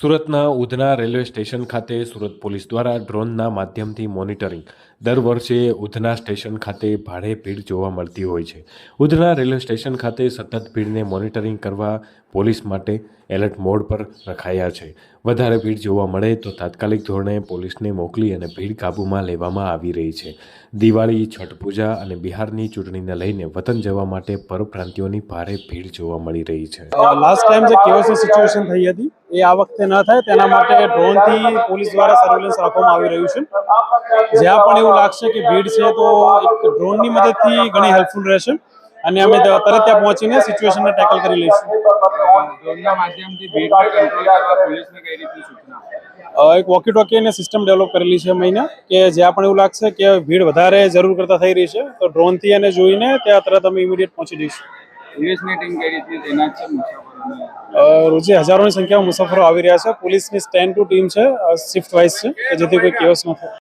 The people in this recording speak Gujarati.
સુરતના ઉધના રેલવે સ્ટેશન ખાતે સુરત પોલીસ દ્વારા ડ્રોનના માધ્યમથી મોનિટરિંગ. દર વર્ષે ઉધના સ્ટેશન ખાતે ભારે ભીડ જોવા મળતી હોય છે. ઉધના રેલવે સ્ટેશન ખાતે સતત ભીડને મોનિટરિંગ કરવા પોલીસ માટે એલર્ટ મોડ પર રખાયા છે. વધારે ભીડ જોવા મળે તો તાત્કાલિક ધોરણે પોલીસને મોકલી અને ભીડ કાબૂમાં લેવામાં આવી રહી છે. દિવાળી, છઠ પૂજા અને બિહારની ચૂંટણીને લઈને વતન જવા માટે પરપ્રાંતિઓની ભારે ભીડ જોવા મળી રહી છે. લાસ્ટ ટાઈમ જે સિચ્યુએશન થઈ હતી એ આ વખતે ન થાય તેના માટે ડ્રોનથી પોલીસ દ્વારા સર્વેલન્સ રાખવામાં આવી રહ્યું છે. જ્યાં પણ એવું લાગશે કે ભીડ છે તો એક ડ્રોનની મદદથી ઘણી હેલ્પફુલ રહેશે. અને અમે તરત ત્યાં પહોંચીને સિચ્યુએશનને ટેકલ કરી લઈશું. એક વોકી ટોકી અને સિસ્ટમ ડેવલપ કરેલી છે મહિના કે જ્યાં પણ એવું લાગશે કે ભીડ વધારે જરૂર કરતા થઈ રહી છે તો ડ્રોનથી એને જોઈને ત્યાં તરત અમે ઇમિડિયેટ પહોંચી જઈશું. પોલીસની ટીમ કઈ રીતની તૈનાત છે રોજે હજારોની સંખ્યામાં મુસાફરો આવી રહ્યા છે. પોલીસની સ્ટેન્ડ ટુ ટીમ છે શિફ્ટ વાઇઝ છે, કે જેથી કોઈ કેસ ન થાય.